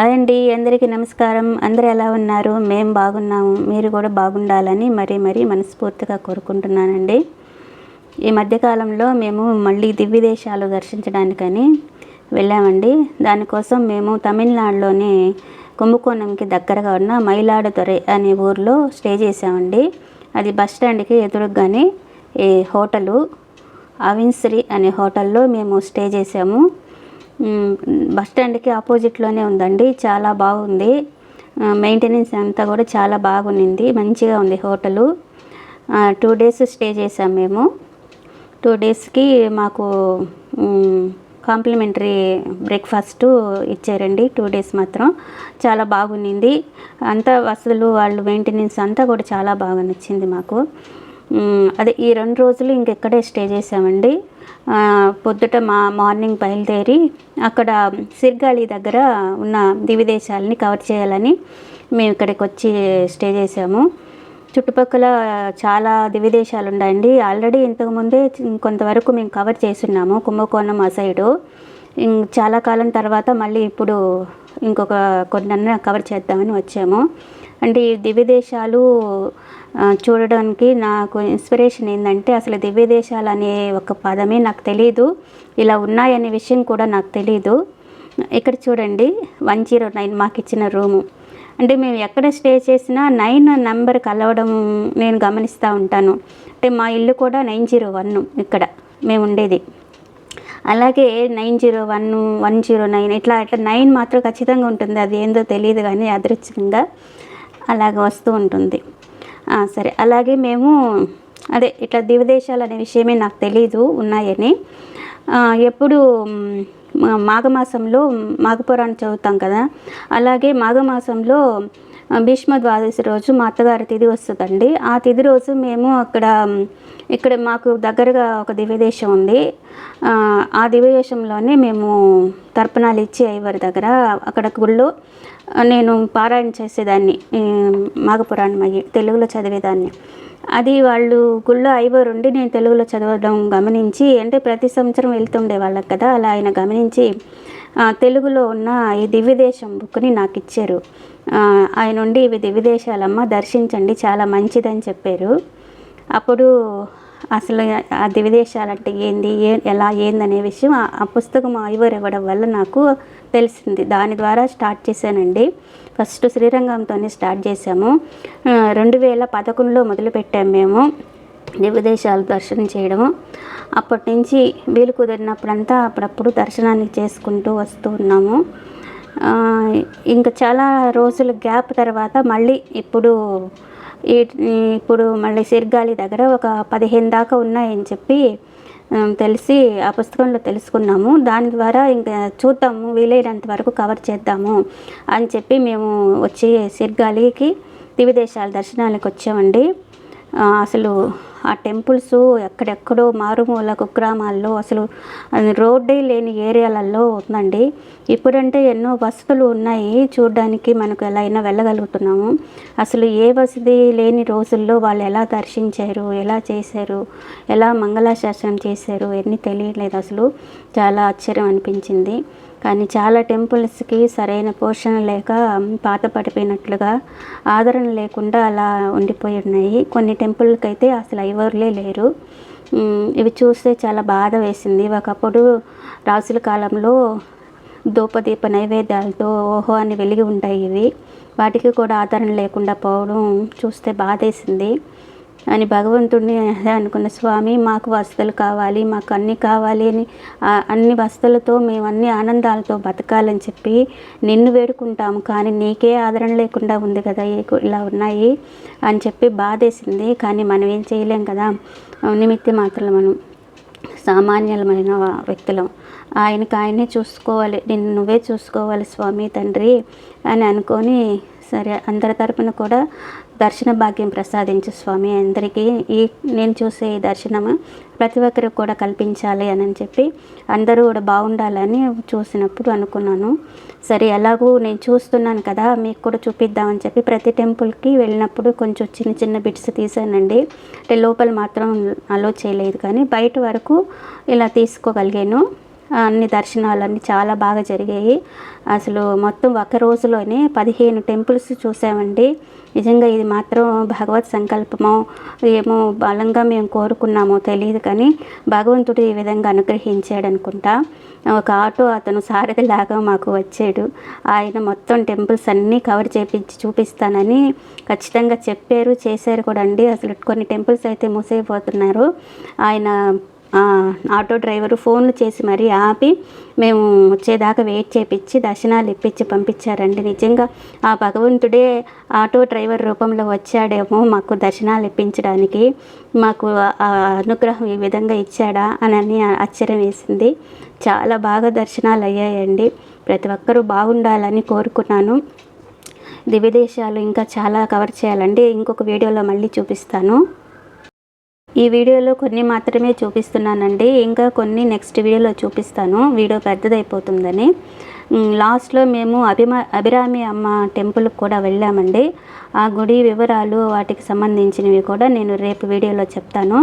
Hi అండి అందరికీ నమస్కారం. అందరు ఎలా ఉన్నారు? మేము బాగున్నాము. మీరు కూడా బాగుండాలని మరీ మరీ మనస్ఫూర్తిగా కోరుకుంటున్నానండి. ఈ మధ్యకాలంలో మేము మళ్ళీ దివ్య దేశాలు దర్శించడానికని వెళ్ళామండి. దానికోసం మేము తమిళనాడులోని కుంభకోణంకి దగ్గరగా ఉన్న మైలాడుతురై అనే ఊర్లో స్టే చేసామండి అది బస్ స్టాండ్కి ఎదురుగానే ఈ హోటలు అవిన్శ్రీ అనే హోటల్లో మేము స్టే చేసాము బస్ స్టాండ్కి ఆపోజిట్లోనే ఉందండి. చాలా బాగుంది. మెయింటెనెన్స్ అంతా కూడా చాలా బాగుంది. మంచిగా ఉంది హోటలు. టూ డేస్ స్టే చేసాం మేము. టూ డేస్కి మాకు కాంప్లిమెంటరీ బ్రేక్ఫాస్ట్ ఇచ్చారండి. టూ డేస్ మాత్రం చాలా బాగుంది. అంతా వసతులు వాళ్ళు మెయింటెనెన్స్ అంతా కూడా చాలా బాగా నచ్చింది మాకు. అదే ఈ రెండు రోజులు ఇంకెక్కడే స్టే చేసామండి పొద్దుట మా మార్నింగ్ బయలుదేరి అక్కడ సిర్గాళి దగ్గర ఉన్న దివిదేశాలని కవర్ చేయాలని మేము ఇక్కడికి వచ్చి స్టే చేసాము చుట్టుపక్కల చాలా దివిదేశాలు ఉన్నాయండి ఆల్రెడీ ఇంతకుముందే కొంతవరకు మేము కవర్ చేస్తున్నాము కుంభకోణం ఆ సైడు. ఇం- చాలా కాలం తర్వాత మళ్ళీ ఇప్పుడు ఇంకొక కొన్ని కవర్ చేద్దామని వచ్చాము. అంటే ఈ దివ్యదేశాలు దేశాలు చూడడానికి నాకు ఇన్స్పిరేషన్ ఏంటంటే అసలు దివ్యదేశాలు అనే ఒక పదమే నాకు తెలియదు ఇలా ఉన్నాయనే విషయం కూడా నాకు తెలియదు ఇక్కడ చూడండి వన్ జీరో నైన్ మాకు ఇచ్చిన రూము. అంటే మేము ఎక్కడ స్టే చేసినా నైన్ నెంబర్ కలవడం నేను గమనిస్తూ ఉంటాను. అంటే మా ఇల్లు కూడా నైన్ జీరో వన్ ఇక్కడ మేము ఉండేది. అలాగే nine zero one one zero nine ఇట్లా అట్లా నైన్ మాత్రం ఖచ్చితంగా ఉంటుంది. అది ఏందో తెలియదు కానీ అదృష్టంగా అలాగ వస్తూ ఉంటుంది. సరే అలాగే మేము అదే ఇట్లా దివదేశాలు అనే విషయమే నాకు తెలీదు ఉన్నాయని. ఎప్పుడు మాఘమాసంలో మాఘపురాణం చదువుతాం కదా అలాగే మాఘమాసంలో భీష్మ ద్వాదశి రోజు మా అత్తగారి తిథి వస్తుందండి. ఆ తిథి రోజు మేము అక్కడ ఇక్కడ మాకు దగ్గరగా ఒక దివ్యదేశం ఉంది. ఆ, దివ్యదేశంలోనే మేము తర్పణాలు ఇచ్చి అయ్యవారి దగ్గర అక్కడ గుళ్ళో నేను పారాయణ చేసేదాన్ని మాఘపురాణం అయ్యి తెలుగులో చదివేదాన్ని. అది వాళ్ళు గుళ్ళో ఐవర్ ఉండి నేను తెలుగులో చదవడం గమనించి అంటే ప్రతి సంవత్సరం వెళ్తుండే వాళ్ళకి కదా అలా ఆయన గమనించి తెలుగులో ఉన్న ఈ దివ్యదేశం బుక్ని నాకు ఇచ్చారు. ఆయన ఉండి ఇవి దివ్యదేశాలమ్మ దర్శించండి చాలా మంచిదని చెప్పారు. అప్పుడు అసలు ఆ దివిదేశాలు అంటే ఏంది ఏ ఎలా ఏందనే విషయం ఆ- పుస్తకం ఐవర్ ఇవ్వడం వల్ల నాకు తెలిసింది. దాని ద్వారా స్టార్ట్ చేశానండి. ఫస్ట్ శ్రీరంగంతోనే స్టార్ట్ చేశాము. రెండు వేల పదకొండులో మొదలుపెట్టాము మేము. దివ్యదేశాలు దర్శనం చేయడము. అప్పటి నుంచి వీలు కుదిరినప్పుడంతా అప్పుడప్పుడు దర్శనానికి చేసుకుంటూ వస్తూ ఉన్నాము. ఇంకా చాలా రోజుల గ్యాప్ తర్వాత మళ్ళీ ఇప్పుడు ఈ ఇప్పుడు మళ్ళీ సిర్గాలి దగ్గర ఒక పదిహేను దాకా ఉన్నాయని చెప్పి తెలిసి ఆ పుస్తకంలో తెలుసుకున్నాము. దాని ద్వారా ఇంకా చూద్దాము వీలైనంత వరకు కవర్ చేద్దాము అని చెప్పి మేము వచ్చి సిర్గాలికి దివిదేశాల దర్శనాలకు వచ్చామండి. అసలు ఆ టెంపుల్స్ ఎక్కడెక్కడో మారుమూల కుగ్రామాల్లో అసలు రోడ్డే లేని ఏరియాలలో ఉందండి. ఇప్పుడంటే ఎన్నో వసతులు ఉన్నాయి చూడడానికి మనకు ఎలా అయినా వెళ్ళగలుగుతున్నాము. అసలు ఏ వసతి లేని రోజుల్లో వాళ్ళు ఎలా దర్శించారు ఎలా చేశారు ఎలా మంగళాశాసనం చేశారు ఎన్ని తెలియలేదు అసలు. చాలా ఆశ్చర్యం అనిపించింది. కానీ చాలా టెంపుల్స్కి సరైన పోషణ లేక పాత పడిపోయినట్లుగా ఆదరణ లేకుండా అలా ఉండిపోయి ఉన్నాయి. కొన్ని టెంపుల్కి అయితే అసలు ఐవర్లే లేరు. ఇవి చూస్తే చాలా బాధ వేసింది. ఒకప్పుడు రాసుల కాలంలో ధూపదీప నైవేద్యాలతో ఓహో అని వెలిగి ఉంటాయి ఇవి. వాటికి కూడా ఆదరణ లేకుండా పోవడం చూస్తే బాధేసింది. అని భగవంతుడిని అనుకున్న స్వామి మాకు వసతులు కావాలి మాకు అన్నీ కావాలి అని అన్ని వసతులతో మేము అన్ని ఆనందాలతో బతకాలని చెప్పి నిన్ను వేడుకుంటాము. కానీ నీకే ఆదరణ లేకుండా ఉంది కదా ఇలా ఉన్నాయి అని చెప్పి బాధేసింది. కానీ మనం ఏం చేయలేం కదా. నిమిత్తి మాత్రం మనం సామాన్యమైన వ్యక్తులం. ఆయనకి ఆయనే చూసుకోవాలి. నిన్ను నువ్వే చూసుకోవాలి స్వామి తండ్రి అని అనుకొని సరే అందరి తరపున కూడా దర్శన భాగ్యం ప్రసాదించు స్వామి. అందరికీ ఈ నేను చూసే ఈ దర్శనము ప్రతి ఒక్కరికి కూడా కల్పించాలి అని చెప్పి అందరూ కూడా బాగుండాలని చూసినప్పుడు అనుకున్నాను. సరే ఎలాగూ నేను చూస్తున్నాను కదా మీకు కూడా చూపిద్దామని చెప్పి ప్రతి టెంపుల్కి వెళ్ళినప్పుడు కొంచెం చిన్న చిన్న బిట్స్ తీసానండి. అంటే లోపల మాత్రం అలో చేయలేదు కానీ బయట వరకు ఇలా తీసుకోగలిగాను. అన్ని దర్శనాలన్నీ చాలా బాగా జరిగాయి. అసలు మొత్తం ఒక రోజులోనే పదిహేను టెంపుల్స్ చూసామండి. నిజంగా ఇది మాత్రం భగవత్ సంకల్పమో ఏమో బలంగా మేము కోరుకున్నామో తెలియదు కానీ భగవంతుడు ఈ విధంగా అనుగ్రహించాడు అనుకుంటా. ఒక ఆటో అతను సారథిలాగా మాకు వచ్చాడు. ఆయన మొత్తం టెంపుల్స్ అన్నీ కవర్ చేపించి చూపిస్తానని ఖచ్చితంగా చెప్పారు చేశారు కూడా అండి. అసలు కొన్ని టెంపుల్స్ అయితే మూసైపోతున్నారు. ఆయన ఆటో డ్రైవరు ఫోన్లు చేసి మరీ ఆపి మేము వచ్చేదాకా వెయిట్ చేపించి దర్శనాలు ఇప్పించి పంపించారండి. నిజంగా ఆ భగవంతుడే ఆటో డ్రైవర్ రూపంలో వచ్చాడేమో మాకు దర్శనాలు ఇప్పించడానికి మాకు ఆ అనుగ్రహం ఈ విధంగా ఇచ్చాడా అని అని ఆశ్చర్యం వేసింది. చాలా బాగా దర్శనాలు అయ్యాయండి. ప్రతి ఒక్కరూ బాగుండాలని కోరుకున్నాను. దివ్యదేశాలు ఇంకా చాలా కవర్ చేయాలండి. ఇంకొక వీడియోలో మళ్ళీ చూపిస్తాను. ఈ వీడియోలో కొన్ని మాత్రమే చూపిస్తున్నానండి. ఇంకా కొన్ని నెక్స్ట్ వీడియోలో చూపిస్తాను. వీడియో పెద్దదైపోతుందని. లాస్ట్లో మేము అభిమా అభిరామి అమ్మ టెంపుల్కి కూడా వెళ్ళామండి. ఆ గుడి వివరాలు వాటికి సంబంధించినవి కూడా నేను రేపు వీడియోలో చెప్తాను.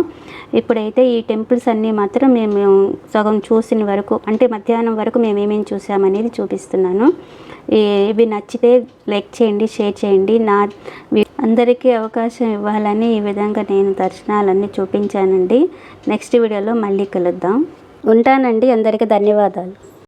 ఇప్పుడైతే ఈ టెంపుల్స్ అన్నీ మాత్రం మేము సగం చూసిన వరకు అంటే మధ్యాహ్నం వరకు మేము ఏమేమి చూసామనేది చూపిస్తున్నాను. ఇవి నచ్చితే లైక్ చేయండి షేర్ చేయండి. నా అందరికీ అవకాశం ఇవ్వాలని ఈ విధంగా నేను దర్శనాలన్నీ చూపించానండి. నెక్స్ట్ వీడియోలో మళ్ళీ కలుద్దాం. ఉంటానండి అందరికీ ధన్యవాదాలు.